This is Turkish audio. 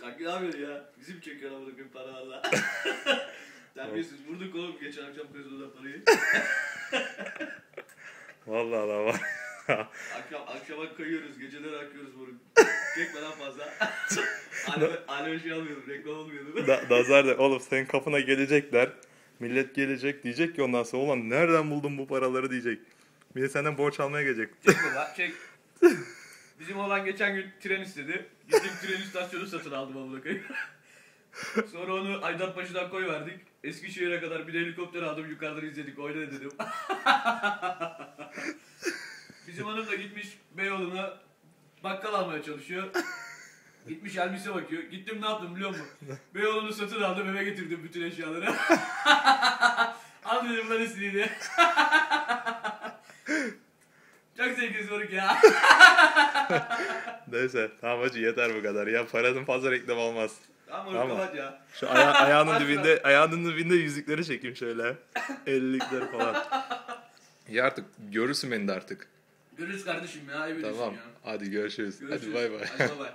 Kanka ne yapıyorsun ya? Bizim çekiyor amına koyayım paralarla. Terbiyesiz. Vurduk oğlum geçen akşam kazanılan parayı. Vallahi la var. Akşam, akşama kayıyoruz, geceleri akıyoruz bunu. Çekme lan fazla. Aleme şey almıyordum, reklam olmuyordu. da, Nazar da oğlum senin kapına gelecekler. Millet gelecek diyecek ki ondan sonra ulan nereden buldun bu paraları diyecek. Bir de senden borç almaya gelecek. Çekme lan, çek. Bizim olan geçen gün tren istedi. Gittim tren istasyonu satın aldım amına koyayım. Sonra onu Aydarpaşa'dan koy verdik. Eskişehir'e kadar bir helikopter aldım yukarıdan izledik oyna dedim. Bizim hanım da gitmiş Beyoğlu'na bakkal almaya çalışıyor. Gitmiş elbise bakıyor. Gittim ne yaptım biliyor musun? Beyoğlu'nu satın aldım eve getirdim bütün eşyaları. Al dedim lan istediğini. Çok zevkli soruk ya. Neyse tamam hacı yeter bu kadar. Ya paranın fazla reklam olmaz. Tamam Tamam. kapat ya. Şu aya- ayağının dibinde ayağının dibinde yüzükleri çekeyim şöyle. Ellilikleri falan. Ya artık görürsün beni de artık. Görüşürüz kardeşim ya. Tamam. ya. Hadi görüşürüz. Görüşürüz. Hadi bay bay. Hadi bay bay.